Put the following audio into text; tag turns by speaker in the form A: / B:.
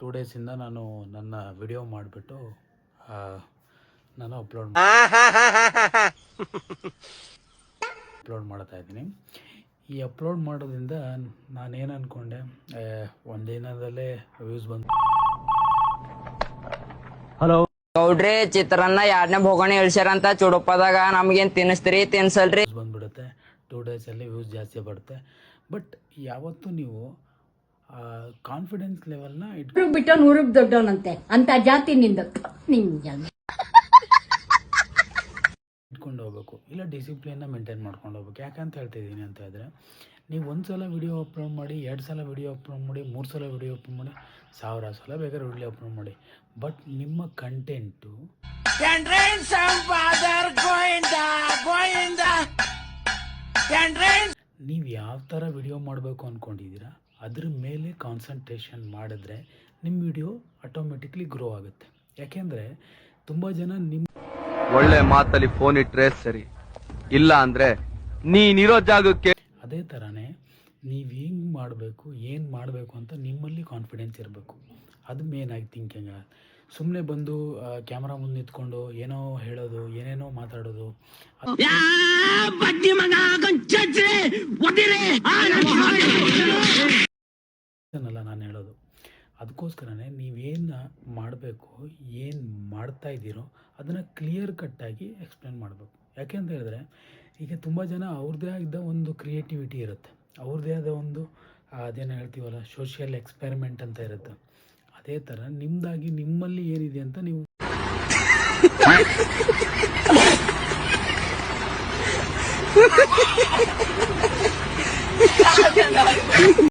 A: Two ಡೇಸಿಂದ ನಾನು ನನ್ನ video ಮಾಡಿಬಿಟ್ಟು ನಾನು ಅಪ್ಲೋಡ್ ಅಪ್ಲೋಡ್ ಮಾಡ್ತಾ ಇದ್ದೀನಿ. ಈ ಅಪ್ಲೋಡ್ ಮಾಡೋದ್ರಿಂದ ನಾನೇನು ಅಂದ್ಕೊಂಡೆ ಒಂದಿನದಲ್ಲೇ ವ್ಯೂಸ್ ಬಂದು
B: ಗೌಡ್ರಿ ಚಿತ್ರಾನ್ನ ಎರಡನೇ ಭೋಗಣಿ ಇಳಿಸ್ಯಾರಂತ ಚುಡುಪದಾಗ ನಮಗೇನು ತಿನ್ನಿಸ್ತೀರಿ ತಿನ್ಸಲ್ರಿ?
A: ಬಂದ್ಬಿಡುತ್ತೆ. ಟೂ ಡೇಸಲ್ಲಿ ವ್ಯೂಸ್ ಜಾಸ್ತಿ ಬರುತ್ತೆ. ಬಟ್ ಯಾವತ್ತೂ ನೀವು ಕಾನ್ಫಿಡೆನ್ಸ್ ಲೆವೆಲ್ನ ಇಟ್
C: ನೂರು ಬಿಟ್ಟು ನೂರಕ್ಕೆ ದೊಡ್ಡವನಂತೆ. ಅಂತ ಜಾತಿ ನಿಂದ ನಿಂಗೆ
A: ಇಟ್ಕೊಂಡು ಹೋಗ್ಬೇಕು ಇಲ್ಲ ಡಿಸಿಪ್ಲಿನ್ನ ಮೇಂಟೈನ್ ಮಾಡ್ಕೊಂಡು ಹೋಗ್ಬೇಕು ಯಾಕಂತ ಹೇಳ್ತಿದ್ದೀನಿ ಅಂತ ಹೇಳಿದ್ರೆ ನೀವು ಒಂದು ಸಲ ವಿಡಿಯೋ ಅಪ್ಲೋಡ್ ಮಾಡಿ ಎರಡು ಸಲ ವಿಡಿಯೋ ಅಪ್ಲೋಡ್ ಮಾಡಿ ಮೂರು ಸಲ ವಿಡಿಯೋ ಅಪ್ಲೋಡ್ ಮಾಡಿ ಸಾವಿರ ಸಲ ಬೇಕಾದ್ರೆ ವಿಡಿಯೋ ಅಪ್ಲೋಡ್ ಮಾಡಿ. ಬಟ್ ನಿಮ್ಮ ಕಂಟೆಂಟು ನೀವು ಯಾವ ಥರ ವಿಡಿಯೋ ಮಾಡಬೇಕು ಅಂದ್ಕೊಂಡಿದ್ದೀರಾ ಅದ್ರ ಮೇಲೆ ಕಾನ್ಸಂಟ್ರೇಷನ್ ಮಾಡಿದ್ರೆ ನಿಮ್ಮ ವಿಡಿಯೋ ಆಟೋಮೆಟಿಕ್ಲಿ ಗ್ರೋ ಆಗುತ್ತೆ. ಯಾಕೆಂದರೆ ತುಂಬ ಜನ ನಿಮ್ಮ
D: ಒಳ್ಳೆ ಮಾತಲ್ಲಿ ಫೋನ್ ಇಟ್ರೆ ಸರಿ. ಇಲ್ಲ ಅಂದ್ರೆ ನೀನಿರೋ ಜಾಗಕ್ಕೆ
A: ಅದೇ ಥರನೇ ನೀವು ಹೆಂಗೆ ಮಾಡಬೇಕು ಏನು ಮಾಡಬೇಕು ಅಂತ ನಿಮ್ಮಲ್ಲಿ ಕಾನ್ಫಿಡೆನ್ಸ್ ಇರಬೇಕು. ಅದು ಮೇನ್ ಆಗಿ ಥಿಂಕಿಂಗ್ ಸುಮ್ಮನೆ ಬಂದು ಕ್ಯಾಮ್ರಾ ಮುಂದೆ ನಿಂತ್ಕೊಂಡು ಏನೋ ಹೇಳೋದು ಏನೇನೋ ಮಾತಾಡೋದು. ಅದನ್ನಲ್ಲ ನಾನು ಹೇಳೋದು. ಅದಕ್ಕೋಸ್ಕರನೇ ನೀವೇನು ಮಾಡಬೇಕು ಏನು ಮಾಡ್ತಾ ಇದ್ದೀರೋ ಅದನ್ನು ಕ್ಲಿಯರ್ ಕಟ್ಟಾಗಿ ಎಕ್ಸ್ಪ್ಲೇನ್ ಮಾಡಬೇಕು. ಯಾಕೆ ಅಂತ ಹೇಳಿದ್ರೆ ಈಗ ತುಂಬ ಜನ ಅವ್ರದ್ದೇ ಆಗಿದ್ದ ಒಂದು ಕ್ರಿಯೇಟಿವಿಟಿ ಇರುತ್ತೆ. ಅವ್ರದ್ದೇ ಆದ ಒಂದು ಅದೇನು ಅದೇನೋ ಹೇಳ್ತೀವಲ್ಲ ಸೋಷಿಯಲ್ ಎಕ್ಸ್ಪೆರಿಮೆಂಟ್ ಅಂತ ಇರುತ್ತೆ. ಅದೇ ಥರ ನಿಮ್ಮದಾಗಿ ನಿಮ್ಮಲ್ಲಿ ಏನಿದೆ ಅಂತ ನೀವು